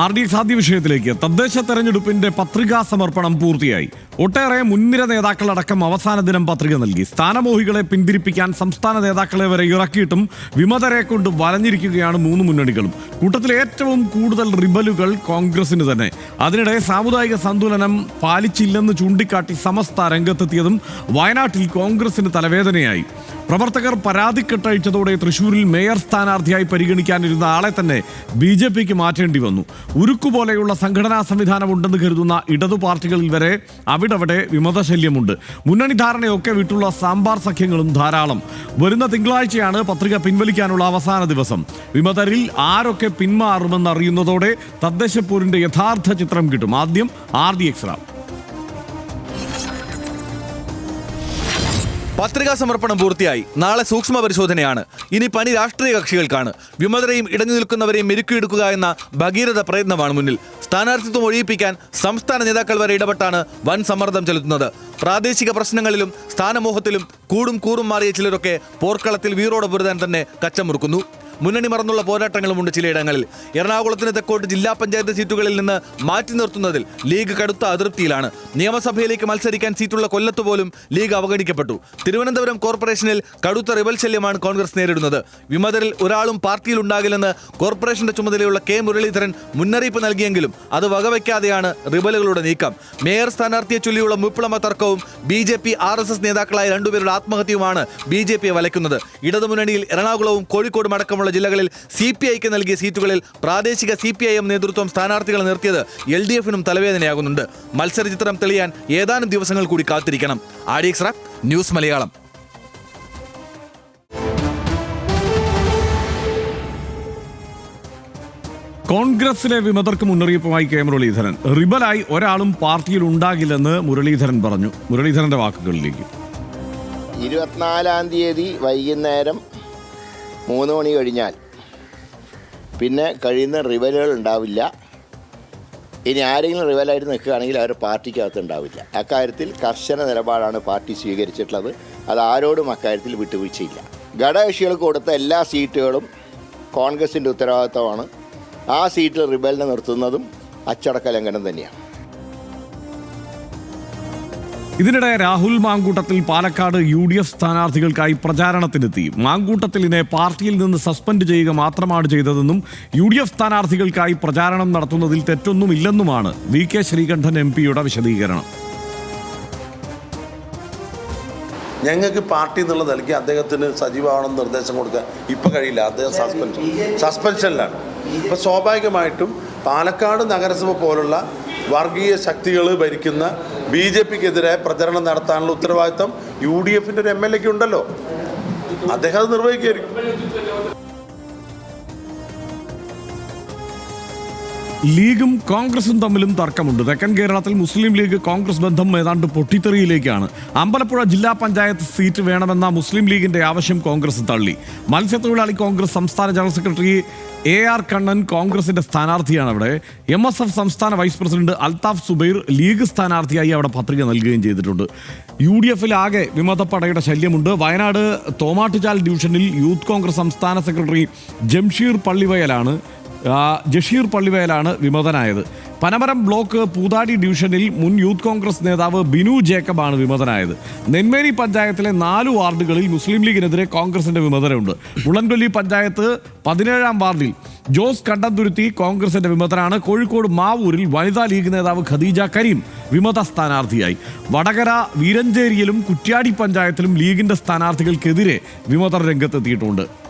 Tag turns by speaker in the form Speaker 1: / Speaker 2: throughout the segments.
Speaker 1: R D സാധ്യ വിഷയത്തിലേക്ക്. തദ്ദേശ തെരഞ്ഞെടുപ്പിന്റെ പത്രികാ സമർപ്പണം പൂർത്തിയായി. ഒട്ടേറെ മുൻനിര നേതാക്കളടക്കം അവസാന ദിനം പത്രിക നൽകി. സ്ഥാനമോഹികളെ പിന്തിരിപ്പിക്കാൻ സംസ്ഥാന നേതാക്കളെ വരെ ഇറക്കിയിട്ടും വിമതരെ കൊണ്ട് വലഞ്ഞിരിക്കുകയാണ് മൂന്ന് മുന്നണികളും. കൂട്ടത്തിൽ ഏറ്റവും കൂടുതൽ റിബലുകൾ കോൺഗ്രസിന് തന്നെ. അതിനിടെ സാമുദായിക സന്തുലനം പാലിച്ചില്ലെന്ന് ചൂണ്ടിക്കാട്ടി സമസ്ത രംഗത്തെത്തിയതും വയനാട്ടിൽ കോൺഗ്രസിന് തലവേദനയായി. പ്രവർത്തകർ പരാതി കെട്ടഴിച്ചതോടെ തൃശൂരിൽ മേയർ സ്ഥാനാർത്ഥിയായി പരിഗണിക്കാനിരുന്ന ആളെ തന്നെ ബി ജെ പിക്ക് മാറ്റേണ്ടി വന്നു. ഉരുക്കുപോലെയുള്ള സംഘടനാ സംവിധാനം ഉണ്ടെന്ന് കരുതുന്ന ഇടതു പാർട്ടികളിൽ വരെ അവിടവിടെ വിമതശല്യമുണ്ട്. മുന്നണി ധാരണയൊക്കെ വിട്ടുള്ള സാമ്പാർ സഖ്യങ്ങളും ധാരാളം. വരുന്ന തിങ്കളാഴ്ചയാണ് പത്രിക പിൻവലിക്കാനുള്ള അവസാന ദിവസം. വിമതരിൽ ആരൊക്കെ പിന്മാറുമെന്ന് അറിയുന്നതോടെ തദ്ദേശപ്പൂരിന്റെ യഥാർത്ഥ ചിത്രം കിട്ടും. ആദ്യം ആർ ഡി എക്സ്
Speaker 2: പത്രികാ സമർപ്പണം പൂർത്തിയായി. നാളെ സൂക്ഷ്മ പരിശോധനയാണ് ഇനി പണി രാഷ്ട്രീയ കക്ഷികൾക്കാണ്. വിമതരെയും ഇടഞ്ഞു നിൽക്കുന്നവരെയും മെരുക്കിയെടുക്കുക എന്ന ഭഗീരഥ പ്രയത്നമാണ് മുന്നിൽ. സ്ഥാനാർത്ഥിത്വം ഒഴിയിപ്പിക്കാൻ സംസ്ഥാന നേതാക്കൾ വരെ ഇടപെട്ടാണ് വൻ സമ്മർദ്ദം ചെലുത്തുന്നത്. പ്രാദേശിക പ്രശ്നങ്ങളിലും സ്ഥാനമോഹത്തിലും കൂടും കൂറും മാറിയ ചിലരൊക്കെ പോർക്കളത്തിൽ വീറോടെ പൊരുതാൻ തന്നെ കച്ചമുറുക്കുന്നു. മുന്നണി മറന്നുള്ള പോരാട്ടങ്ങളുമുണ്ട് ചിലയിടങ്ങളിൽ. എറണാകുളത്തിന് തെക്കോട്ട് ജില്ലാ പഞ്ചായത്ത് സീറ്റുകളിൽ നിന്ന് മാറ്റി നിർത്തുന്നതിൽ ലീഗ് കടുത്ത അതൃപ്തിയിലാണ്. നിയമസഭയിലേക്ക് മത്സരിക്കാൻ സീറ്റുള്ള കൊല്ലത്ത് പോലും ലീഗ് അവഗണിക്കപ്പെട്ടു. തിരുവനന്തപുരം കോർപ്പറേഷനിൽ കടുത്ത റിബൽ ശല്യമാണ് കോൺഗ്രസ് നേരിടുന്നത്. വിമതരിൽ ഒരാളും പാർട്ടിയിൽ ഉണ്ടാകില്ലെന്ന് കോർപ്പറേഷന്റെ ചുമതലയുള്ള കെ. മുരളീധരൻ മുന്നറിയിപ്പ് നൽകിയെങ്കിലും അത് വകവയ്ക്കാതെയാണ് റിബലുകളുടെ നീക്കം. മേയർ സ്ഥാനാർത്ഥിയെ ചൊല്ലിയുള്ള മുപ്പിളമ തർക്കവും B J P R S S നേതാക്കളായ രണ്ടുപേരുടെ ആത്മഹത്യയുമാണ് ബി ജെ പിയെ വലയ്ക്കുന്നത്. ഇടതുമുന്നണിയിൽ എറണാകുളവും കോഴിക്കോടും അടക്കമുള്ള ജില്ലകളിൽ സി പി ഐക്ക് നൽകിയ സീറ്റുകളിൽ പ്രാദേശിക സി പി ഐ എം നേതൃത്വം സ്ഥാനാർത്ഥികളെ നിർത്തിയത് എൽ ഡി എഫിനും തലവേദനയാകുന്നുണ്ട്. മത്സരചിത്രം തെളിയാൻ ഏതാനും ദിവസങ്ങൾ കൂടി കാത്തിരിക്കണം. ആഡിയക്സ് ന്യൂസ് മലയാളം.
Speaker 1: കോൺഗ്രസിലെ വിമതർക്ക് മുന്നറിയിപ്പുമായി കെ. മുരളീധരൻ. റിബലായി ഒരാളും പാർട്ടിയിൽ ഉണ്ടാകില്ലെന്ന് മുരളീധരൻ പറഞ്ഞു. മുരളീധരന്റെ വാക്കുകളിലേക്ക്.
Speaker 3: ഇരുപത്തിനാലാം തീയതി വൈകുന്നേരം മൂന്ന് മണി കഴിഞ്ഞാൽ. പിന്നെ കഴിയുന്ന റിവലുകൾ ഉണ്ടാവില്ല. ഇനി ആരെങ്കിലും റിവലായിട്ട് നിൽക്കുകയാണെങ്കിൽ അവർ പാർട്ടിക്കകത്ത് ഉണ്ടാവില്ല. അക്കാര്യത്തിൽ കർശന നിലപാടാണ് പാർട്ടി സ്വീകരിച്ചിട്ടുള്ളത്. അത് ആരോടും അക്കാര്യത്തിൽ വിട്ടുവീഴ്ചയില്ല. ഘടകകക്ഷികൾക്ക് കൊടുത്ത എല്ലാ സീറ്റുകളും കോൺഗ്രസിന്റെ ഉത്തരവാദിത്തമാണ്. ആ സീറ്റിൽ റിബലിനെ നിർത്തുന്നതും അച്ചടക്ക ലംഘനം തന്നെയാണ്.
Speaker 1: ഇതിനിടെ Rahul Mamkootathil Palakkad U D F സ്ഥാനാർത്ഥികൾക്കായി പ്രചാരണത്തിനെത്തി. മാങ്കൂട്ടത്തിലിനെ പാർട്ടിയിൽ നിന്ന് സസ്പെൻഡ് ചെയ്യുക മാത്രമാണ് ചെയ്തതെന്നും യു ഡി എഫ് സ്ഥാനാർത്ഥികൾക്കായി പ്രചാരണം നടത്തുന്നതിൽ തെറ്റൊന്നുമില്ലെന്നുമാണ് വി കെ ശ്രീകണ്ഠൻ എം പിയുടെ വിശദീകരണം.
Speaker 4: ഞങ്ങൾക്ക് പാർട്ടി എന്നുള്ള നിലയ്ക്ക് അദ്ദേഹത്തിന് സജീവമാണെന്ന് നിർദ്ദേശം കൊടുക്കാൻ ഇപ്പം കഴിയില്ല. അദ്ദേഹം സസ്പെൻഷൻ. സസ്പെൻഷനിലാണ്. അപ്പോൾ സ്വാഭാവികമായിട്ടും പാലക്കാട് നഗരസഭ പോലുള്ള വർഗീയ ശക്തികൾ ഭരിക്കുന്ന ബി ജെ പിക്കെതിരെ പ്രചരണം നടത്താനുള്ള ഉത്തരവാദിത്തം യു ഡി എഫിന്റെ ഒരു എം എൽ എക്ക് ഉണ്ടല്ലോ. അദ്ദേഹം അത് നിർവഹിക്കായിരിക്കും
Speaker 1: ലീഗും കോൺഗ്രസും തമ്മിലും തർക്കമുണ്ട്. തെക്കൻ കേരളത്തിൽ മുസ്ലിം ലീഗ് കോൺഗ്രസ് ബന്ധം ഏതാണ്ട് പൊട്ടിത്തെറിയിലേക്കാണ്. അമ്പലപ്പുഴ ജില്ലാ പഞ്ചായത്ത് സീറ്റ് വേണമെന്ന മുസ്ലിം ലീഗിന്റെ ആവശ്യം കോൺഗ്രസ് തള്ളി. മത്സ്യത്തൊഴിലാളി കോൺഗ്രസ് സംസ്ഥാന general secretary A R Kannan കോൺഗ്രസിന്റെ സ്ഥാനാർത്ഥിയാണ് അവിടെ. എം എസ് എഫ് സംസ്ഥാന vice president Althaf Zubair league സ്ഥാനാർത്ഥിയായി അവിടെ പത്രിക നൽകുകയും ചെയ്തിട്ടുണ്ട്. യു ഡി എഫിൽ ആകെ വിമതപ്പടയുടെ ശല്യമുണ്ട്. വയനാട് തോമാട്ടുചാൽ ഡിവിഷനിൽ യൂത്ത് കോൺഗ്രസ് സംസ്ഥാന സെക്രട്ടറി ജംഷീർ പള്ളിവയലാണ് ജഷീർ പള്ളിവേലാണ് വിമതനായത്. പനമരം ബ്ലോക്ക് പൂതാടി ഡിവിഷനിൽ മുൻ യൂത്ത് കോൺഗ്രസ് നേതാവ് ബിനു ജേക്കബാണ് വിമതനായത്. നെന്മേനി പഞ്ചായത്തിലെ നാല് വാർഡുകളിൽ മുസ്ലിം ലീഗിനെതിരെ കോൺഗ്രസിന്റെ വിമതനുണ്ട് മുളൻകൊല്ലി പഞ്ചായത്ത് പതിനേഴാം വാർഡിൽ. ജോസ് കണ്ടന്തുരുത്തി കോൺഗ്രസിന്റെ വിമതനാണ്. കോഴിക്കോട് മാവൂരിൽ വനിതാ ലീഗ് നേതാവ് ഖദീജ കരീം വിമത സ്ഥാനാർത്ഥിയായി. വടകര വീരഞ്ചേരിയിലും കുറ്റ്യാടി പഞ്ചായത്തിലും ലീഗിന്റെ സ്ഥാനാർത്ഥികൾക്കെതിരെ വിമതർ രംഗത്തെത്തിയിട്ടുണ്ട്.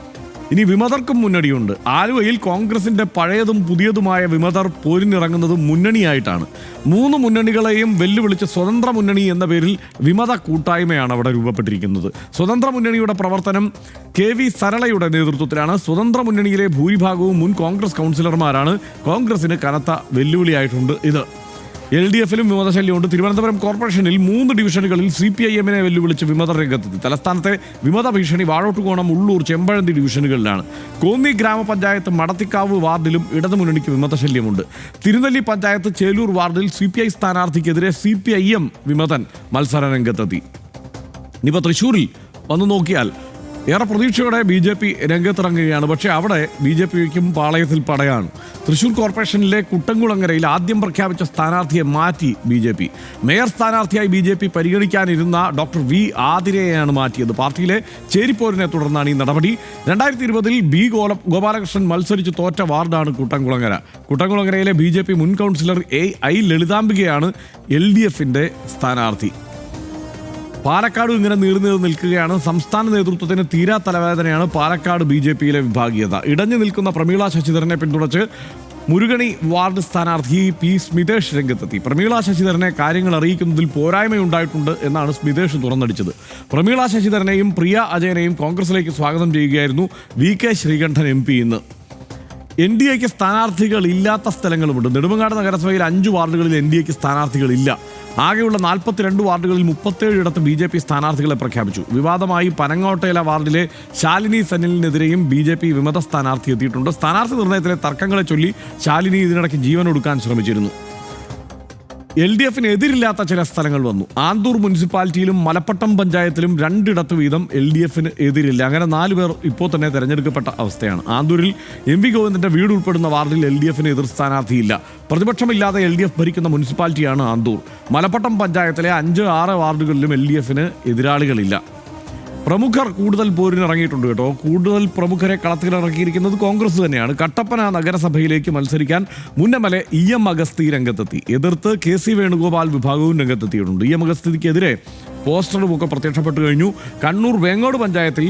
Speaker 1: ഇനി വിമതർക്കും മുന്നണിയുണ്ട്. ആലുവയിൽ കോൺഗ്രസിന്റെ പഴയതും പുതിയതുമായ വിമതർ പോരിനിറങ്ങുന്നത് മുന്നണിയായിട്ടാണ്. മൂന്ന് മുന്നണികളെയും വെല്ലുവിളിച്ച് സ്വതന്ത്ര മുന്നണി എന്ന പേരിൽ വിമത കൂട്ടായ്മയാണ് അവിടെ രൂപപ്പെട്ടിരിക്കുന്നത്. സ്വതന്ത്ര മുന്നണിയുടെ പ്രവർത്തനം കെ വി സരളയുടെ നേതൃത്വത്തിലാണ്. സ്വതന്ത്ര മുന്നണിയിലെ ഭൂരിഭാഗവും മുൻ കോൺഗ്രസ് കൗൺസിലർമാരാണ്. കോൺഗ്രസിന് കനത്ത വെല്ലുവിളിയായിട്ടുണ്ട് ഇത്. എൽ ഡി എഫിലും വിമതശല്യമുണ്ട്. തിരുവനന്തപുരം കോർപ്പറേഷനിൽ മൂന്ന് ഡിവിഷനുകളിൽ സി പി ഐ എമ്മിനെ വെല്ലുവിളിച്ച് വിമത രംഗത്തെത്തി. തലസ്ഥാനത്തെ വിമത ഭീഷണി വാഴോട്ടുകോണം ഉള്ളൂർ ചെമ്പഴന്തി ഡിവിഷനുകളിലാണ്. കോന്നി ഗ്രാമപഞ്ചായത്ത് മടത്തിക്കാവ് വാർഡിലും ഇടതുമുന്നണിക്ക് വിമതശല്യമുണ്ട്. തിരുനെല്ലി പഞ്ചായത്ത് ചേലൂർ വാർഡിൽ സി പി ഐ സ്ഥാനാർത്ഥിക്കെതിരെ സി പി ഐ എം വിമതൻ മത്സര രംഗത്തെത്തി. ഇനിയിപ്പോൾ തൃശ്ശൂരിൽ വന്നു നോക്കിയാൽ ഏറെ പ്രതീക്ഷയോടെ ബി ജെ പി രംഗത്തിറങ്ങുകയാണ്. പക്ഷേ അവിടെ ബി ജെ പിക്കും പാളയത്തിൽ പടയാണ്. തൃശൂർ കോർപ്പറേഷനിലെ കുട്ടൻകുളങ്ങരയിൽ ആദ്യം പ്രഖ്യാപിച്ച സ്ഥാനാർത്ഥിയെ മാറ്റി ബി ജെ പി. മേയർ സ്ഥാനാർത്ഥിയായി ബി ജെ പി പരിഗണിക്കാനിരുന്ന ഡോക്ടർ വി ആതിരയെയാണ് മാറ്റിയത്. പാർട്ടിയിലെ ചേരിപ്പോരിനെ തുടർന്നാണ് ഈ നടപടി. രണ്ടായിരത്തി ഇരുപതിൽ ബി ഗോല ഗോപാലകൃഷ്ണൻ മത്സരിച്ച് തോറ്റ വാർഡാണ് കുട്ടംകുളങ്ങര. കുട്ടംകുളങ്ങരയിലെ ബി ജെ പി മുൻ കൗൺസിലർ എ ഐ ലളിതാംബികയാണ് എൽ ഡി എഫിന്റെ സ്ഥാനാർത്ഥി. പാലക്കാടും ഇങ്ങനെ നീർന്നു നിൽക്കുകയാണ്. സംസ്ഥാന നേതൃത്വത്തിന് തീരാ തലവേദനയാണ് പാലക്കാട് ബി ജെ പിയിലെ വിഭാഗീയത. ഇടഞ്ഞു നിൽക്കുന്ന പ്രമീള ശശിധരനെ പിന്തുണച്ച് മുരുകണി വാർഡ് സ്ഥാനാർത്ഥി പി സ്മിതേഷ് രംഗത്തെത്തി. പ്രമീള ശശിധരനെ കാര്യങ്ങൾ അറിയിക്കുന്നതിൽ പോരായ്മയുണ്ടായിട്ടുണ്ട് എന്നാണ് സ്മിതേഷ് തുറന്നടിച്ചത്. പ്രമീള ശശിധരനെയും പ്രിയ അജയനെയും കോൺഗ്രസിലേക്ക് സ്വാഗതം ചെയ്യുകയായിരുന്നു V K Sreekandan M P ഇന്ന്. എൻ ഡി എക്ക് സ്ഥാനാർത്ഥികൾ ഇല്ലാത്ത സ്ഥലങ്ങളുമുണ്ട്. നെടുമങ്ങാട് നഗരസഭയിൽ അഞ്ച് വാർഡുകളിൽ എൻ ഡി എക്ക് സ്ഥാനാർത്ഥികളില്ല ആകെയുള്ള നാൽപ്പത്തിരണ്ട് വാർഡുകളിൽ മുപ്പത്തേഴ് ഇടത്ത് ബി ജെ പി സ്ഥാനാർത്ഥികളെ പ്രഖ്യാപിച്ചു. വിവാദമായി പനങ്ങോട്ടയില വാർഡിലെ ശാലിനി സനിലിനെതിരെയും ബി ജെ പി വിമത സ്ഥാനാർത്ഥി എത്തിയിട്ടുണ്ട്. സ്ഥാനാർത്ഥി നിർണയത്തിലെ തർക്കങ്ങളെ ചൊല്ലി ശാലിനി ഇതിനിടയ്ക്ക് ജീവനൊടുക്കാൻ ശ്രമിച്ചിരുന്നു. എൽ ഡി എഫിന് എതിരില്ലാത്ത ചില സ്ഥലങ്ങൾ വന്നു. ആന്തൂർ മുനിസിപ്പാലിറ്റിയിലും മലപ്പട്ടം പഞ്ചായത്തിലും രണ്ടിടത്ത് വീതം എൽ ഡി എഫിന് എതിരില്ല. അങ്ങനെ നാലു പേർ ഇപ്പോൾ തന്നെ തെരഞ്ഞെടുക്കപ്പെട്ട അവസ്ഥയാണ്. ആന്തൂരിൽ എം വി ഗോവിന്ദന്റെ വീട് ഉൾപ്പെടുന്ന വാർഡിൽ എൽ ഡി എഫിന് എതിർ സ്ഥാനാർത്ഥിയില്ല. പ്രതിപക്ഷമില്ലാതെ എൽ ഡി എഫ് ഭരിക്കുന്ന മുനിസിപ്പാലിറ്റിയാണ് ആന്തൂർ. മലപ്പട്ടം പഞ്ചായത്തിലെ അഞ്ച് ആറ് വാർഡുകളിലും എൽ ഡി എഫിന് എതിരാളികളില്ല. പ്രമുഖർ കൂടുതൽ പോരിനിറങ്ങിയിട്ടുണ്ട് കേട്ടോ. കൂടുതൽ പ്രമുഖരെ കളത്തിലിറക്കിയിരിക്കുന്നത് കോൺഗ്രസ് തന്നെയാണ്. കട്ടപ്പന നഗരസഭയിലേക്ക് മത്സരിക്കാൻ മുന്നമലെ ഇ എം അഗസ്തി രംഗത്തെത്തി. എതിർത്ത് കെ സി വേണുഗോപാൽ വിഭാഗവും രംഗത്തെത്തിയിട്ടുണ്ട്. ഇ എം അഗസ്തിക്കെതിരെ പോസ്റ്ററും ഒക്കെ പ്രത്യക്ഷപ്പെട്ടു കഴിഞ്ഞു. കണ്ണൂർ വേങ്ങോട് പഞ്ചായത്തിൽ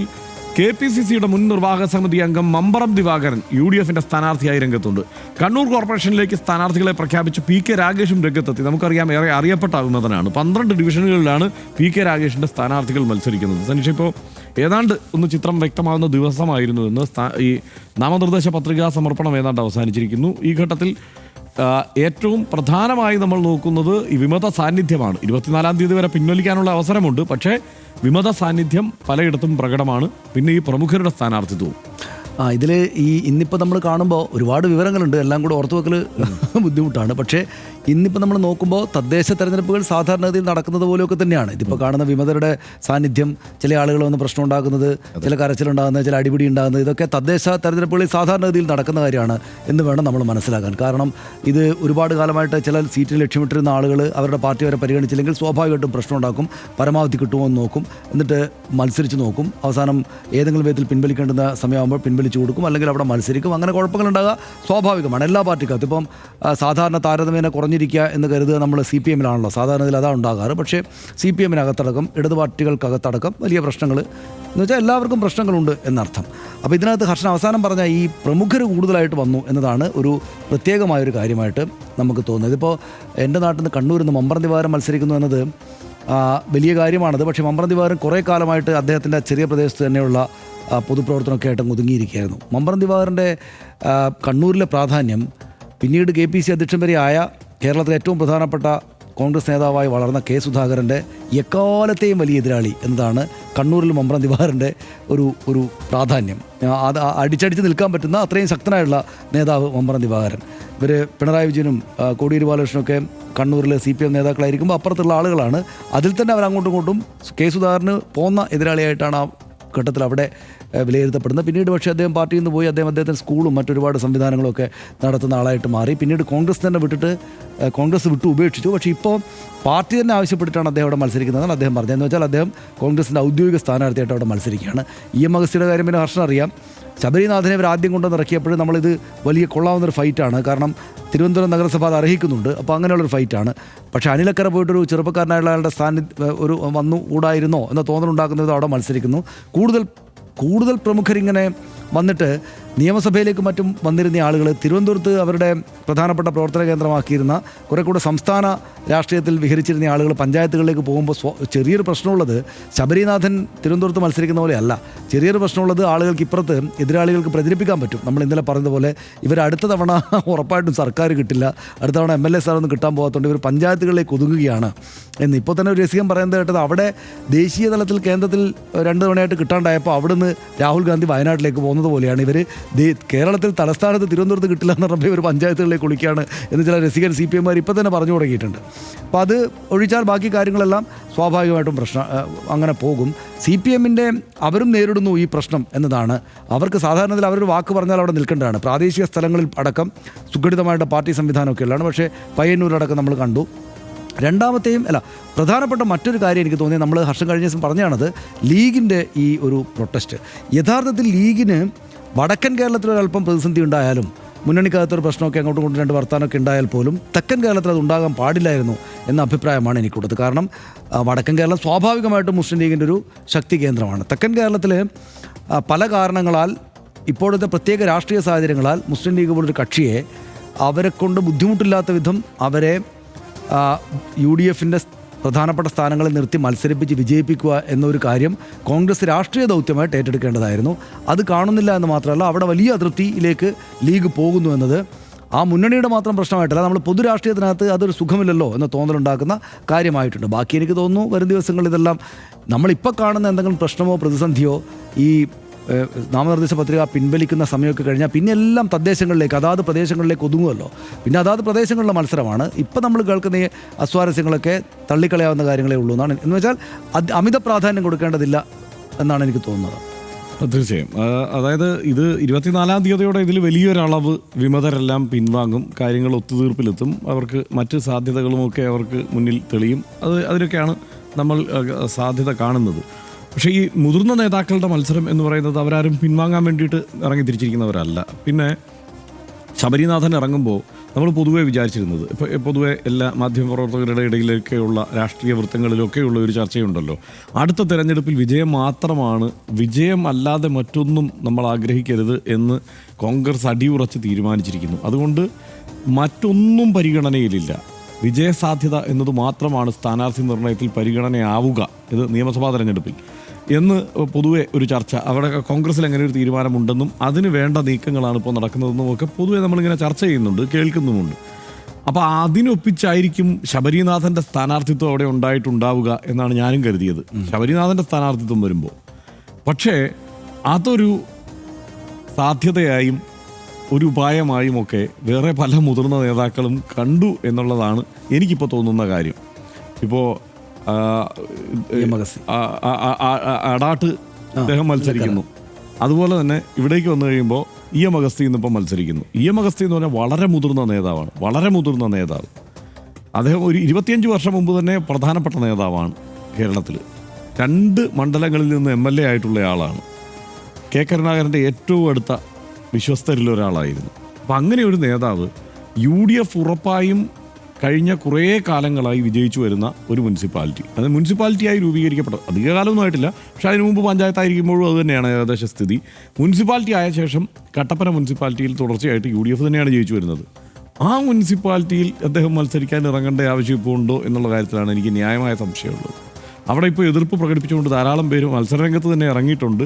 Speaker 1: കെ പി സി സിയുടെ മുൻ നിർവാഹക സമിതി അംഗം മമ്പറം ദിവാകരൻ യു ഡി എഫിന്റെ സ്ഥാനാർത്ഥിയായി രംഗത്തുണ്ട്. കണ്ണൂർ കോർപ്പറേഷനിലേക്ക് സ്ഥാനാർത്ഥികളെ പ്രഖ്യാപിച്ച് പി കെ രാഗേഷും രംഗത്തെത്തി. നമുക്കറിയാം ഏറെ അറിയപ്പെട്ട അഭിമതനാണ് പന്ത്രണ്ട് ഡിവിഷനുകളിലാണ് പി കെ രാഗേഷിന്റെ സ്ഥാനാർത്ഥികൾ മത്സരിക്കുന്നത്. സനീഷ് ഇപ്പോൾ ഏതാണ്ട് ഒന്ന് ചിത്രം വ്യക്തമാകുന്ന ദിവസമായിരുന്നു എന്ന് സ്ഥാ- ഈ നാമനിർദ്ദേശ പത്രികാ സമർപ്പണം ഏതാണ്ട് അവസാനിച്ചിരിക്കുന്നു. ഈ ഘട്ടത്തിൽ ഏറ്റവും പ്രധാനമായി നമ്മൾ നോക്കുന്നത് ഈ വിമത സാന്നിധ്യമാണ്. ഇരുപത്തിനാലാം തീയതി വരെ പിൻവലിക്കാനുള്ള അവസരമുണ്ട്. പക്ഷേ വിമത സാന്നിധ്യം പലയിടത്തും പ്രകടമാണ്. പിന്നെ ഈ പ്രമുഖരുടെ സ്ഥാനാർത്ഥിത്വവും.
Speaker 5: ആ ഇതിൽ ഈ ഇന്നിപ്പോൾ നമ്മൾ കാണുമ്പോൾ ഒരുപാട് വിവരങ്ങളുണ്ട്. എല്ലാം കൂടെ ഓർത്തു വെക്കൽ ബുദ്ധിമുട്ടാണ്. പക്ഷേ ഇന്നിപ്പോൾ നമ്മൾ നോക്കുമ്പോൾ തദ്ദേശ തെരഞ്ഞെടുപ്പുകൾ സാധാരണഗതിയിൽ നടക്കുന്നത് പോലെയൊക്കെ തന്നെയാണ്. ഇതിപ്പോൾ കാണുന്ന വിമതരുടെ സാന്നിധ്യം ചില ആളുകൾ വന്ന് പ്രശ്നം ഉണ്ടാക്കുന്നത് ചില കരച്ചിലുണ്ടാകുന്നത് ചില അടിപിടി ഉണ്ടാകുന്നത് ഇതൊക്കെ തദ്ദേശ തെരഞ്ഞെടുപ്പുകളിൽ സാധാരണഗതിയിൽ നടക്കുന്ന കാര്യമാണ് എന്ന് വേണം നമ്മൾ മനസ്സിലാക്കാൻ. കാരണം ഇത് ഒരുപാട് കാലമായിട്ട് ചില സീറ്റിൽ ലക്ഷ്യമിട്ടിരുന്ന ആളുകൾ അവരുടെ പാർട്ടി വരെ പരിഗണിച്ചില്ലെങ്കിൽ സ്വാഭാവികമായിട്ടും പ്രശ്നം ഉണ്ടാക്കും പരമാവധി കിട്ടുമോ എന്ന് നോക്കും എന്നിട്ട് മത്സരിച്ച് നോക്കും. അവസാനം ഏതെങ്കിലും വിധത്തിൽ പിൻവലിക്കേണ്ടുന്ന സമയമാകുമ്പോൾ പിൻവലിച്ചു കൊടുക്കും അല്ലെങ്കിൽ അവിടെ മത്സരിക്കും. അങ്ങനെ കുഴപ്പങ്ങളുണ്ടാകുക സ്വാഭാവികമാണ്. എല്ലാ പാർട്ടിക്കകത്തും. ഇപ്പം സാധാരണ താരതമ്യേന കുറഞ്ഞിരിക്കുക എന്ന് കരുതുക നമ്മൾ സി പി എമ്മിലാണല്ലോ. സാധാരണ ഇതിൽ അതാണ് ഉണ്ടാകാറ്. പക്ഷേ സി പി എമ്മിനകത്തടക്കം ഇടത് പാർട്ടികൾക്കകത്തടക്കം വലിയ പ്രശ്നങ്ങൾ എന്ന് വെച്ചാൽ എല്ലാവർക്കും പ്രശ്നങ്ങളുണ്ട് എന്നർത്ഥം. അപ്പോൾ ഇതിനകത്ത് ഹർഷൻ അവസാനം പറഞ്ഞ ഈ പ്രമുഖർ കൂടുതലായിട്ട് വന്നു എന്നതാണ് ഒരു പ്രത്യേകമായൊരു കാര്യമായിട്ട് നമുക്ക് തോന്നുന്നത്. ഇതിപ്പോൾ എന്റെ നാട്ടിൽ നിന്ന് കണ്ണൂരിൽ നിന്ന് മമ്പറം ദിവാരം മത്സരിക്കുന്നു എന്നത് വലിയ കാര്യമാണത്. പക്ഷേ മമ്പറം ദിവാരൻ കുറേ കാലമായിട്ട് അദ്ദേഹത്തിന്റെ ചെറിയ പ്രദേശത്ത് തന്നെയുള്ള പൊതുപ്രവർത്തനമൊക്കെ ആയിട്ട് ഒതുങ്ങിയിരിക്കുകയായിരുന്നു. മമ്പറം ദിവാറിന്റെ കണ്ണൂരിലെ പ്രാധാന്യം പിന്നീട് കെ പി സി അധ്യക്ഷൻ വരെ ആയ കേരളത്തിലെ ഏറ്റവും പ്രധാനപ്പെട്ട കോൺഗ്രസ് നേതാവായി വളർന്ന കെ സുധാകരന്റെ എക്കാലത്തെയും വലിയ എതിരാളി എന്നതാണ് കണ്ണൂരിൽ മമ്പ്രം ദിവാറിന്റെ ഒരു ഒരു പ്രാധാന്യം. അത് അടിച്ചടിച്ച് നിൽക്കാൻ പറ്റുന്ന അത്രയും ശക്തനായുള്ള നേതാവ് മമ്പ്രം ദിവാകരൻ ഇവർ പിണറായി വിജയനും കോടിയേരി ബാലകൃഷ്ണനൊക്കെ കണ്ണൂരിലെ സി പി എം നേതാക്കളായിരിക്കുമ്പോൾ അപ്പുറത്തുള്ള ആളുകളാണ്. അതിൽ തന്നെ അവർ അങ്ങോട്ടും ഇങ്ങോട്ടും കെ സുധാകരന് പോന്ന എതിരാളിയായിട്ടാണ് ആ ഘട്ടത്തിൽ അവിടെ വിലയിരുത്തപ്പെടുന്നത്. പിന്നീട് പക്ഷേ അദ്ദേഹം പാർട്ടിയിൽ നിന്ന് പോയി അദ്ദേഹം അദ്ദേഹത്തിന് സ്കൂളും മറ്റൊരുപാട് സംവിധാനങ്ങളും ഒക്കെ നടത്തുന്ന ആളായിട്ട് മാറി. പിന്നീട് കോൺഗ്രസ് തന്നെ വിട്ടിട്ട് കോൺഗ്രസ് വിട്ടു ഉപേക്ഷിച്ചു. പക്ഷേ ഇപ്പോൾ പാർട്ടി തന്നെ ആവശ്യപ്പെട്ടിട്ടാണ് അദ്ദേഹം അവിടെ മത്സരിക്കുന്നതെന്ന് അദ്ദേഹം പറഞ്ഞു എന്ന് വെച്ചാൽ അദ്ദേഹം കോൺഗ്രസിന്റെ ഔദ്യോഗിക സ്ഥാനാർത്ഥിയായിട്ട് അവിടെ മത്സരിക്കുകയാണ്. ഇ എം അഗസ്റ്റിയുടെ കാര്യം പിന്നെ ഹർഷൻ അറിയാം. ശബരിനാഥനെ ഇവർ ആദ്യം കൊണ്ടുവന്ന് ഇറക്കിയപ്പോഴും നമ്മളിത് വലിയ കൊള്ളാവുന്നൊരു ഫൈറ്റാണ്. കാരണം തിരുവനന്തപുരം നഗരസഭ അത് അർഹിക്കുന്നുണ്ട്. അപ്പോൾ അങ്ങനെയുള്ളൊരു ഫൈറ്റാണ്. പക്ഷേ അനിലക്കര പോയിട്ടൊരു ചെറുപ്പക്കാരനായുള്ള ആളുടെ സാന്നിധ്യം ഒരു വന്നു കൂടായിരുന്നോ എന്ന തോന്നലുണ്ടാക്കുന്നത് അവിടെ മത്സരിക്കുന്നു. കൂടുതൽ കൂടുതൽ പ്രമുഖരിങ്ങനെ വന്നിട്ട് നിയമസഭയിലേക്ക് മറ്റും വന്നിരുന്ന ആളുകൾ തിരുവനന്തപുരത്ത് അവരുടെ പ്രധാനപ്പെട്ട പ്രവർത്തന കേന്ദ്രമാക്കിയിരുന്ന കുറെ കൂടെ സംസ്ഥാന രാഷ്ട്രീയത്തിൽ വിഹരിച്ചിരുന്ന ആളുകൾ പഞ്ചായത്തുകളിലേക്ക് പോകുമ്പോൾ സ്വ ചെറിയൊരു പ്രശ്നമുള്ളത് ശബരിനാഥൻ തിരുവനന്തപുരത്ത് മത്സരിക്കുന്ന പോലെയല്ല ചെറിയൊരു പ്രശ്നമുള്ളത് ആളുകൾക്ക് ഇപ്പുറത്ത് എതിരാളികൾക്ക് പ്രചരിപ്പിക്കാൻ പറ്റും. നമ്മൾ ഇന്നലെ പറഞ്ഞതുപോലെ ഇവർ അടുത്ത തവണ ഉറപ്പായിട്ടും സർക്കാർ കിട്ടില്ല. അടുത്ത തവണ എം എൽ എ സ്ഥാനമൊന്നും കിട്ടാൻ പോകാത്തതുകൊണ്ട് ഇവർ പഞ്ചായത്തുകളിലേക്ക് ഒതുങ്ങുകയാണ്. എന്ന് ഇപ്പോൾ തന്നെ ഒരു രസികം പറയുന്നത് കേട്ടത് അവിടെ ദേശീയ തലത്തിൽ കേന്ദ്രത്തിൽ രണ്ട് തവണയായിട്ട് കിട്ടാണ്ടായപ്പോൾ അവിടുന്ന് രാഹുൽ ഗാന്ധി വയനാട്ടിലേക്ക് പോകുന്നത് പോലെയാണ് ഇവർ കേരളത്തിൽ തലസ്ഥാനത്ത് തിരുവനന്തപുരത്ത് കിട്ടില്ല എന്ന് പറഞ്ഞ ഒരു പഞ്ചായത്തുകളിലേക്ക് ഒളിക്കുകയാണ് എന്ന് ചില രസികൻ സി പി എമ്മാർ ഇപ്പം തന്നെ പറഞ്ഞു തുടങ്ങിയിട്ടുണ്ട്. അപ്പോൾ അത് ഒഴിച്ചാൽ ബാക്കി കാര്യങ്ങളെല്ലാം സ്വാഭാവികമായിട്ടും പ്രശ്നം അങ്ങനെ പോകും. സി പി എമ്മിന്റെ അവരും നേരിടുന്നു ഈ പ്രശ്നം എന്നതാണ്. അവർക്ക് സാധാരണത്തിൽ അവരൊരു വാക്ക് പറഞ്ഞാൽ അവിടെ നിൽക്കേണ്ടതാണ്. പ്രാദേശിക സ്ഥലങ്ങളിൽ അടക്കം സുഘടിതമായിട്ട് പാർട്ടി സംവിധാനമൊക്കെ ഉള്ളതാണ്. പക്ഷേ പയ്യന്നൂരടക്കം നമ്മൾ കണ്ടു. രണ്ടാമത്തെയും അല്ല പ്രധാനപ്പെട്ട മറ്റൊരു കാര്യം എനിക്ക് തോന്നിയത് നമ്മൾ ഹർഷം കഴിഞ്ഞ ദിവസം പറഞ്ഞാണത് ലീഗിന്റെ ഈ ഒരു പ്രൊട്ടസ്റ്റ്. യഥാർത്ഥത്തിൽ ലീഗിന് വടക്കൻ കേരളത്തിൽ ഒരല്പം പ്രതിസന്ധി ഉണ്ടായാലും മുന്നണിക്കകത്തൊരു പ്രശ്നമൊക്കെ അങ്ങോട്ടും ഇങ്ങോട്ടും രണ്ട് വർത്താനമൊക്കെ ഉണ്ടായാൽ പോലും തെക്കൻ കേരളത്തിൽ അത് ഉണ്ടാകാൻ പാടില്ലായിരുന്നു എന്ന അഭിപ്രായമാണ് എനിക്കുള്ളത്. കാരണം വടക്കൻ കേരളം സ്വാഭാവികമായിട്ടും മുസ്ലിം ലീഗിന്റെ ഒരു ശക്തി കേന്ദ്രമാണ്. തെക്കൻ കേരളത്തിൽ പല കാരണങ്ങളാൽ ഇപ്പോഴത്തെ പ്രത്യേക രാഷ്ട്രീയ സാഹചര്യങ്ങളാൽ മുസ്ലിം ലീഗ് പോലൊരു കക്ഷിയെ അവരെ കൊണ്ട് ബുദ്ധിമുട്ടില്ലാത്ത വിധം അവരെ യു ഡി എഫിന്റെ പ്രധാനപ്പെട്ട സ്ഥാനങ്ങളിൽ നിർത്തി മത്സരിപ്പിച്ച് വിജയിപ്പിക്കുക എന്നൊരു കാര്യം കോൺഗ്രസ് രാഷ്ട്രീയ ദൗത്യമായിട്ട് ഏറ്റെടുക്കേണ്ടതായിരുന്നു. അത് കാണുന്നില്ല എന്ന് മാത്രമല്ല അവിടെ വലിയ അതിർത്തിയിലേക്ക് ലീഗ് പോകുന്നു എന്നത് ആ മുന്നണിയുടെ മാത്രം പ്രശ്നമായിട്ടല്ല നമ്മൾ പൊതുരാഷ്ട്രീയത്തിനകത്ത് അതൊരു സുഖമില്ലല്ലോ എന്ന തോന്നലുണ്ടാക്കുന്ന കാര്യമായിട്ടുണ്ട്. ബാക്കി എനിക്ക് തോന്നുന്നു വരും ദിവസങ്ങളിൽ ഇതെല്ലാം നമ്മളിപ്പോൾ കാണുന്ന എന്തെങ്കിലും പ്രശ്നമോ പ്രതിസന്ധിയോ ഈ നാമനിർദ്ദേശ പത്രിക പിൻവലിക്കുന്ന സമയമൊക്കെ കഴിഞ്ഞാൽ പിന്നെ എല്ലാം തദ്ദേശങ്ങളിലേക്ക് അതാത് പ്രദേശങ്ങളിലേക്ക് ഒതുങ്ങുമല്ലോ. പിന്നെ അതാത് പ്രദേശങ്ങളിലെ മത്സരമാണ്. ഇപ്പം നമ്മൾ കേൾക്കുന്ന ഈ അസ്വാരസ്യങ്ങളൊക്കെ തള്ളിക്കളയാവുന്ന കാര്യങ്ങളേ ഉള്ളൂ എന്നാണ്. എന്ന് വെച്ചാൽ അത് അമിത പ്രാധാന്യം കൊടുക്കേണ്ടതില്ല എന്നാണ് എനിക്ക് തോന്നുന്നത്.
Speaker 1: തീർച്ചയായും. അതായത് ഇത് ഇരുപത്തിനാലാം തീയതിയോടെ ഇതിൽ വലിയൊരളവ് വിമതരെല്ലാം പിൻവാങ്ങും കാര്യങ്ങൾ ഒത്തുതീർപ്പിലെത്തും. അവർക്ക് മറ്റ് സാധ്യതകളുമൊക്കെ അവർക്ക് മുന്നിൽ തെളിയും. അത് അതിനൊക്കെയാണ് നമ്മൾ സാധ്യത കാണുന്നത്. പക്ഷേ ഈ മുതിർന്ന നേതാക്കളുടെ മത്സരം എന്ന് പറയുന്നത് അവരാരും പിൻവാങ്ങാൻ വേണ്ടിയിട്ട് ഇറങ്ങി തിരിച്ചിരിക്കുന്നവരല്ല. പിന്നെ ശബരിനാഥൻ ഇറങ്ങുമ്പോൾ നമ്മൾ പൊതുവേ വിചാരിച്ചിരുന്നത് ഇപ്പോൾ പൊതുവേ എല്ലാ മാധ്യമപ്രവർത്തകരുടെ ഇടയിലൊക്കെയുള്ള രാഷ്ട്രീയ വൃത്തങ്ങളിലൊക്കെയുള്ള ഒരു ചർച്ചയുണ്ടല്ലോ. അടുത്ത തെരഞ്ഞെടുപ്പിൽ വിജയം മാത്രമാണ് വിജയം അല്ലാതെ മറ്റൊന്നും നമ്മൾ ആഗ്രഹിക്കരുത് എന്ന് കോൺഗ്രസ് അടിയുറച്ച് തീരുമാനിച്ചിരിക്കുന്നു. അതുകൊണ്ട് മറ്റൊന്നും പരിഗണനയിലില്ല. വിജയസാധ്യത എന്നത് മാത്രമാണ് സ്ഥാനാർത്ഥി നിർണയത്തിൽ പരിഗണനയാവുക. ഇത് നിയമസഭാ തെരഞ്ഞെടുപ്പിൽ. എന്ന് പൊതുവെ ഒരു ചർച്ച. അവിടെ കോൺഗ്രസിൽ അങ്ങനെ ഒരു തീരുമാനമുണ്ടെന്നും അതിന് വേണ്ട നീക്കങ്ങളാണ് ഇപ്പോൾ നടക്കുന്നതെന്നും ഒക്കെ പൊതുവെ നമ്മളിങ്ങനെ ചർച്ച ചെയ്യുന്നുണ്ട് കേൾക്കുന്നുമുണ്ട്. അപ്പോൾ അതിനൊപ്പിച്ചായിരിക്കും ശബരിനാഥന്റെ സ്ഥാനാർത്ഥിത്വം അവിടെ ഉണ്ടായിട്ടുണ്ടാവുക എന്നാണ് ഞാനും കരുതിയത്. ശബരിനാഥന്റെ സ്ഥാനാർത്ഥിത്വം വരുമ്പോൾ. പക്ഷേ അതൊരു സാധ്യതയായും ഒരു ഉപായമായും ഒക്കെ വേറെ പല മുതിർന്ന നേതാക്കളും കണ്ടു എന്നുള്ളതാണ് എനിക്കിപ്പോൾ തോന്നുന്ന കാര്യം. ഇപ്പോൾ. അടാട്ട് അദ്ദേഹം മത്സരിക്കുന്നു. അതുപോലെ തന്നെ ഇവിടേക്ക് വന്നു കഴിയുമ്പോൾ ഇ എം അഗസ്തി ഇന്നിപ്പോൾ മത്സരിക്കുന്നു. ഇ എം അഗസ്തി എന്ന് പറഞ്ഞാൽ വളരെ മുതിർന്ന നേതാവാണ്. വളരെ മുതിർന്ന നേതാവ്. അദ്ദേഹം ഒരു ഇരുപത്തിയഞ്ച് വർഷം മുമ്പ് തന്നെ പ്രധാനപ്പെട്ട നേതാവാണ് കേരളത്തിൽ. രണ്ട് മണ്ഡലങ്ങളിൽ നിന്ന് എം എൽ എ ആയിട്ടുള്ള ആളാണ്. കെ കരുണാകരന്റെ ഏറ്റവും അടുത്ത വിശ്വസ്തരിലൊരാളായിരുന്നു. അപ്പം അങ്ങനെ ഒരു നേതാവ് യു ഡി എഫ് ഉറപ്പായും കഴിഞ്ഞ കുറേ കാലങ്ങളായി വിജയിച്ചു വരുന്ന ഒരു മുനിസിപ്പാലിറ്റി. അത് മുനിസിപ്പാലിറ്റിയായി രൂപീകരിക്കപ്പെട്ടത് അധികകാലമൊന്നും ആയിട്ടില്ല. പക്ഷേ അതിനു മുമ്പ് പഞ്ചായത്തായിരിക്കുമ്പോഴും അത് തന്നെയാണ് ഏകദേശ സ്ഥിതി. മുനിസിപ്പാലിറ്റി ആയ ശേഷം കട്ടപ്പന മുനിസിപ്പാലിറ്റിയിൽ തുടർച്ചയായിട്ട് യു ഡി എഫ് തന്നെയാണ് ജയിച്ചു വരുന്നത്. ആ മുനിസിപ്പാലിറ്റിയിൽ അദ്ദേഹം മത്സരിക്കാൻ ഇറങ്ങേണ്ട ആവശ്യം ഇപ്പോൾ ഉണ്ടോ എന്നുള്ള കാര്യത്തിലാണ് എനിക്ക് ന്യായമായ സംശയമുള്ളത്. അവിടെ ഇപ്പോൾ എതിർപ്പ് പ്രകടിപ്പിച്ചുകൊണ്ട് ധാരാളം പേര് മത്സരരംഗത്ത് തന്നെ ഇറങ്ങിയിട്ടുണ്ട്.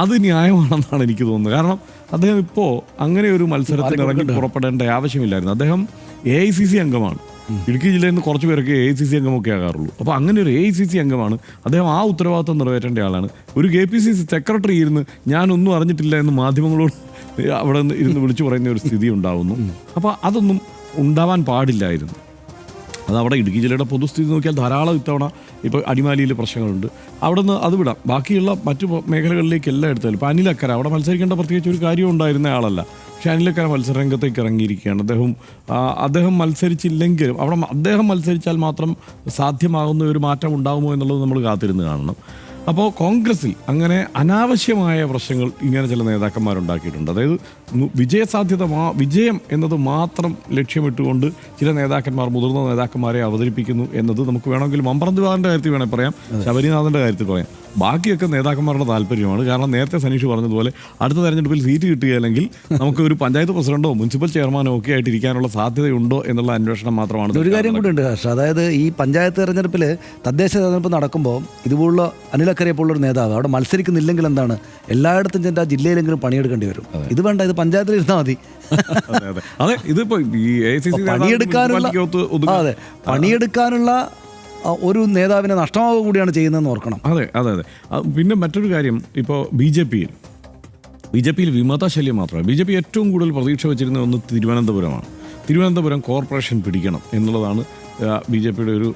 Speaker 1: അത് ന്യായമാണെന്നാണ് എനിക്ക് തോന്നുന്നത്. കാരണം അദ്ദേഹം ഇപ്പോൾ അങ്ങനെ ഒരു മത്സരത്തിന് ഇറങ്ങി പുറപ്പെടേണ്ട ആവശ്യമില്ലായിരുന്നു. അദ്ദേഹം എ ഐ സി സി അംഗമാണ്. ഇടുക്കി ജില്ലയിൽ നിന്ന് കുറച്ച് പേരൊക്കെ എ ഐ സി സി അംഗമൊക്കെ ആകാറുള്ളൂ. അപ്പോൾ അങ്ങനെ ഒരു എ ഐ സി സി അംഗമാണ്. അദ്ദേഹം ആ ഉത്തരവാദിത്വം നിറവേറ്റേണ്ട ആളാണ്. ഒരു K P C C secretary ഇരുന്ന് ഞാനൊന്നും അറിഞ്ഞിട്ടില്ല എന്ന് മാധ്യമങ്ങളോട് അവിടെ നിന്ന് ഇരുന്ന് വിളിച്ചു പറയുന്ന ഒരു സ്ഥിതി ഉണ്ടാവുന്നു. അപ്പോൾ അതൊന്നും ഉണ്ടാവാൻ പാടില്ലായിരുന്നു. അത് അവിടെ ഇടുക്കി ജില്ലയുടെ പൊതുസ്ഥിതി നോക്കിയാൽ ധാരാളം ഇത്തവണ ഇപ്പോൾ അടിമാലിയിൽ പ്രശ്നങ്ങളുണ്ട്. അവിടെ നിന്ന് അത് വിടാം. ബാക്കിയുള്ള മറ്റു മേഖലകളിലേക്ക് എല്ലാം എടുത്താലും ഇപ്പോൾ അനിലക്കര അവിടെ മത്സരിക്കേണ്ട പ്രത്യേകിച്ച് ഒരു കാര്യം ഉണ്ടായിരുന്ന ആളല്ല. പക്ഷെ അനിലക്കര മത്സരരംഗത്തേക്ക് ഇറങ്ങിയിരിക്കുകയാണ്. അദ്ദേഹം അദ്ദേഹം മത്സരിച്ചില്ലെങ്കിലും അവിടെ അദ്ദേഹം മത്സരിച്ചാൽ മാത്രം സാധ്യമാകുന്ന ഒരു മാറ്റം ഉണ്ടാകുമോ എന്നുള്ളത് നമ്മൾ കാത്തിരുന്ന് കാണണം. അപ്പോൾ കോൺഗ്രസിൽ അങ്ങനെ അനാവശ്യമായ പ്രശ്നങ്ങൾ ഇങ്ങനെ ചില നേതാക്കന്മാരുണ്ടാക്കിയിട്ടുണ്ട്. അതായത് വിജയസാധ്യത മാ വിജയം എന്നത് മാത്രം ലക്ഷ്യമിട്ടുകൊണ്ട് ചില നേതാക്കന്മാർ മുതിർന്ന നേതാക്കന്മാരെ അവതരിപ്പിക്കുന്നു എന്നത് നമുക്ക് വേണമെങ്കിൽ മമ്പറന്ത് ദിവാറിന്റെ കാര്യത്തിൽ വേണേൽ പറയാം ശബരിനാഥന്റെ കാര്യത്തിൽ പറയാം. ബാക്കിയൊക്കെ നേതാക്കന്മാരുടെ താല്പര്യമാണ്. കാരണം നേരത്തെ സനീഷ് പറഞ്ഞതുപോലെ അടുത്ത തെരഞ്ഞെടുപ്പിൽ സീറ്റ് കിട്ടുകയില്ലെങ്കിൽ നമുക്ക് ഒരു പഞ്ചായത്ത് പ്രസിഡന്റോ മുനിസിപ്പൽ ചെയർമാനോ ഒക്കെ ആയിട്ട് ഇരിക്കാനുള്ള സാധ്യതയുണ്ടോ എന്നുള്ള അന്വേഷണം മാത്രമാണ്
Speaker 5: ഒരു കാര്യം കൂടി ഉണ്ട് ഹർഷ. അതായത് ഈ പഞ്ചായത്ത് തെരഞ്ഞെടുപ്പിൽ തദ്ദേശ തെരഞ്ഞെടുപ്പ് നടക്കുമ്പോൾ ഇതുപോലുള്ള അനിലക്കരയെ പോലുള്ള ഒരു നേതാവ് അവിടെ മത്സരിക്കുന്നില്ലെങ്കിൽ എന്താണ്? എല്ലായിടത്തും ചെന്ന് ആ ജില്ലയിലെങ്കിലും പണിയെടുക്കേണ്ടി വരും. ഇത് വേണ്ട ഇത് പഞ്ചായത്തിൽ ഇരുന്നാൽ മതി.
Speaker 1: അതെ ഇതിപ്പോ ഈ
Speaker 5: പണിയെടുക്കാനുള്ള അതെ പണിയെടുക്കാനുള്ള ഒരു നേതാവിനെ നഷ്ടമാവുക കൂടിയാണ് ചെയ്യുന്നതെന്ന് ഓർക്കണം.
Speaker 1: അതെ അതെ അതെ. പിന്നെ മറ്റൊരു കാര്യം ഇപ്പോൾ ബി ജെ പിയിൽ ബി ജെ പിയിൽ വിമതശല്യം മാത്രമല്ല. ബി ജെ പി ഏറ്റവും കൂടുതൽ പ്രതീക്ഷ വെച്ചിരുന്ന ഒന്ന് തിരുവനന്തപുരമാണ്. തിരുവനന്തപുരം കോർപ്പറേഷൻ പിടിക്കണം എന്നുള്ളതാണ് ബി ജെ പിയുടെ ഒരു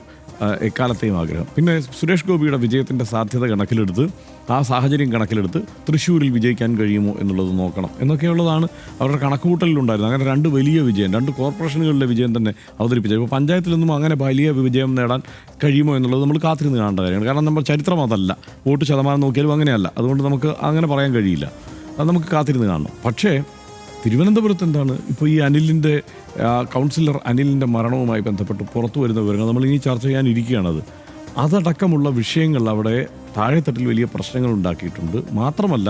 Speaker 1: എക്കാലത്തെയും ആഗ്രഹം. പിന്നെ സുരേഷ് ഗോപിയുടെ വിജയത്തിന്റെ സാധ്യത കണക്കിലെടുത്ത് ആ സാഹചര്യം കണക്കിലെടുത്ത് തൃശ്ശൂരിൽ വിജയിക്കാൻ കഴിയുമോ എന്നുള്ളത് നോക്കണം. എന്നൊക്കെയുള്ളതാണ് അവരുടെ കണക്കുകൂട്ടലിലുണ്ടായിരുന്നത്. അങ്ങനെ രണ്ട് വലിയ വിജയം രണ്ട് കോർപ്പറേഷനുകളിലെ വിജയം തന്നെ അവതരിപ്പിച്ചത്. ഇപ്പോൾ പഞ്ചായത്തിലൊന്നും അങ്ങനെ വലിയ വിജയം നേടാൻ കഴിയുമോ എന്നുള്ളത് നമ്മൾ കാത്തിരുന്ന് കാണേണ്ട കാര്യമാണ്. കാരണം നമ്മൾ ചരിത്രം അതല്ല. വോട്ട് ശതമാനം നോക്കിയാലും അങ്ങനെയല്ല. അതുകൊണ്ട് നമുക്ക് അങ്ങനെ പറയാൻ കഴിയില്ല. അത് നമുക്ക് കാത്തിരുന്ന് കാണണം. പക്ഷേ തിരുവനന്തപുരത്ത് എന്താണ്? ഇപ്പോൾ ഈ അനിലിന്റെ കൗൺസിലർ അനിലിന്റെ മരണവുമായി ബന്ധപ്പെട്ട് പുറത്തു വരുന്ന വിവരങ്ങൾ നമ്മൾ ഇനി ചർച്ച ചെയ്യാനിരിക്കുകയാണത് അതടക്കമുള്ള വിഷയങ്ങൾ അവിടെ താഴെത്തട്ടിൽ വലിയ പ്രശ്നങ്ങൾ ഉണ്ടാക്കിയിട്ടുണ്ട്. മാത്രമല്ല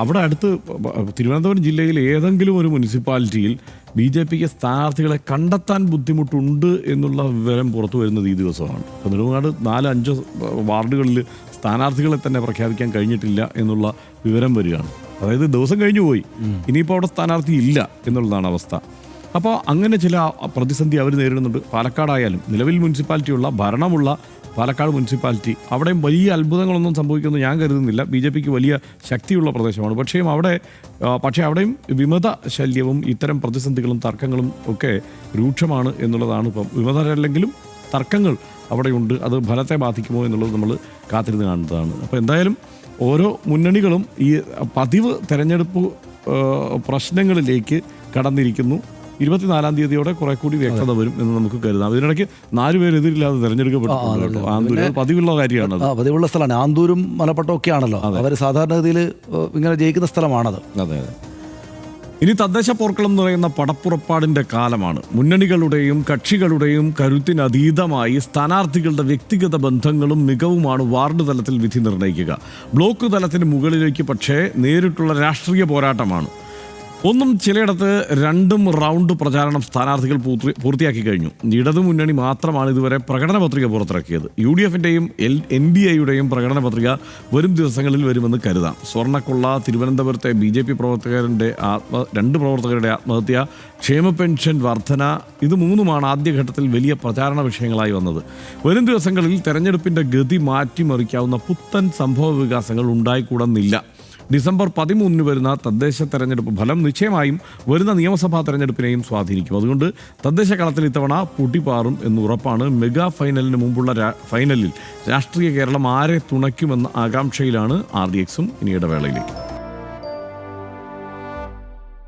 Speaker 1: അവിടെ അടുത്ത് തിരുവനന്തപുരം ജില്ലയിൽ ഏതെങ്കിലും ഒരു മുനിസിപ്പാലിറ്റിയിൽ ബി ജെ പിക്ക് സ്ഥാനാർത്ഥികളെ കണ്ടെത്താൻ ബുദ്ധിമുട്ടുണ്ട് എന്നുള്ള വിവരം പുറത്തു വരുന്നത് ഈ ദിവസമാണ്. അപ്പോൾ നെടുമങ്ങാട് നാല് അഞ്ചോ വാർഡുകളിൽ സ്ഥാനാർത്ഥികളെ തന്നെ പ്രഖ്യാപിക്കാൻ കഴിഞ്ഞിട്ടില്ല എന്നുള്ള വിവരം വരികയാണ്. അതായത് ദിവസം കഴിഞ്ഞു പോയി. ഇനിയിപ്പോൾ അവിടെ സ്ഥാനാർത്ഥി ഇല്ല എന്നുള്ളതാണ് അവസ്ഥ. അപ്പോൾ അങ്ങനെ ചില പ്രതിസന്ധി അവർ നേരിടുന്നുണ്ട്. പാലക്കാടായാലും നിലവിൽ മുനിസിപ്പാലിറ്റിയുള്ള ഭരണമുള്ള പാലക്കാട് മുനിസിപ്പാലിറ്റി അവിടെയും വലിയ അത്ഭുതങ്ങളൊന്നും സംഭവിക്കുമെന്ന് ഞാൻ കരുതുന്നില്ല. ബി ജെ പിക്ക് വലിയ ശക്തിയുള്ള പ്രദേശമാണ്. പക്ഷേ അവിടെ പക്ഷേ അവിടെയും വിമത ശല്യവും ഇത്തരം പ്രതിസന്ധികളും തർക്കങ്ങളും ഒക്കെ രൂക്ഷമാണ് എന്നുള്ളതാണ് ഇപ്പം. വിമതരല്ലെങ്കിലും തർക്കങ്ങൾ അവിടെയുണ്ട്. അത് ഫലത്തെ ബാധിക്കുമോ എന്നുള്ളത് നമ്മൾ കാത്തിരുന്ന് കാണുന്നതാണ്. അപ്പോൾ എന്തായാലും ഓരോ മുന്നണികളും ഈ പതിവ് തെരഞ്ഞെടുപ്പ് പ്രശ്നങ്ങളിലേക്ക് കടന്നിരിക്കുന്നു. ഇരുപത്തിനാലാം തീയതിയോടെ കുറെ കൂടി വ്യക്തത വരും എന്ന് നമുക്ക് കരുതാം. ഇതിനിടയ്ക്ക് നാലുപേർ എതിരില്ലാതെ തെരഞ്ഞെടുക്കപ്പെട്ടു. ആന്തൂര്. പതിവുള്ള
Speaker 5: പതിവുള്ള സ്ഥലമാണ്. ആന്തൂരും മലപ്പട്ടം ഒക്കെ ആണല്ലോ അവർ സാധാരണഗതിയിൽ ഇങ്ങനെ ജയിക്കുന്ന സ്ഥലമാണത്.
Speaker 1: അതെ അതെ. ഇനി തദ്ദേശ പോർക്കളം എന്ന് പറയുന്ന പടപ്പുറപ്പാടിന്റെ കാലമാണ്. മുന്നണികളുടെയും കക്ഷികളുടെയും കരുത്തിനതീതമായി സ്ഥാനാർത്ഥികളുടെ വ്യക്തിഗത ബന്ധങ്ങളും മികവുമാണ് വാർഡ് തലത്തിൽ വിധി നിർണയിക്കുക ബ്ലോക്ക് തലത്തിന് മുകളിലേക്ക് പക്ഷേ നേരിട്ടുള്ള രാഷ്ട്രീയ പോരാട്ടമാണ്. ഒന്നും ചിലയിടത്ത് രണ്ടും റൗണ്ട് പ്രചാരണം സ്ഥാനാർത്ഥികൾ പൂർത്തിയാക്കി കഴിഞ്ഞു. ഇടതു മുന്നണി മാത്രമാണ് ഇതുവരെ പ്രകടന പത്രിക പുറത്തിറക്കിയത്. യു ഡി എഫിന്റെയും എൽ എൻ ഡി എയുടെയും പ്രകടന പത്രിക വരും ദിവസങ്ങളിൽ വരുമെന്ന് കരുതാം. സ്വർണക്കൊള്ള തിരുവനന്തപുരത്തെ ബി ജെ പി പ്രവർത്തകരുടെ ആത്മ രണ്ട് പ്രവർത്തകരുടെ ആത്മഹത്യ ക്ഷേമ പെൻഷൻ വർധന ഇത് മൂന്നുമാണ് ആദ്യഘട്ടത്തിൽ വലിയ പ്രചാരണ വിഷയങ്ങളായി വന്നത്. വരും ദിവസങ്ങളിൽ തെരഞ്ഞെടുപ്പിന്റെ ഗതി മാറ്റിമറിക്കാവുന്ന പുത്തൻ സംഭവ വികാസങ്ങൾ ഉണ്ടായിക്കൂടുന്നില്ല. ഡിസംബർ പതിമൂന്നിന് വരുന്ന തദ്ദേശ തെരഞ്ഞെടുപ്പ് ഫലം നിശ്ചയമായും വരുന്ന നിയമസഭാ തെരഞ്ഞെടുപ്പിനെയും സ്വാധീനിക്കും. അതുകൊണ്ട് തദ്ദേശ കളത്തിൽ ഇത്തവണ പൊട്ടിപ്പാറും എന്ന് ഉറപ്പാണ്. മെഗാ ഫൈനലിന് മുമ്പുള്ള ഫൈനലിൽ രാഷ്ട്രീയ കേരളം ആരെ തുണയ്ക്കുമെന്ന ആകാംക്ഷയിലാണ് ആർ ഡി എക്സും ഇനി ഇടവേളയിലേക്ക്.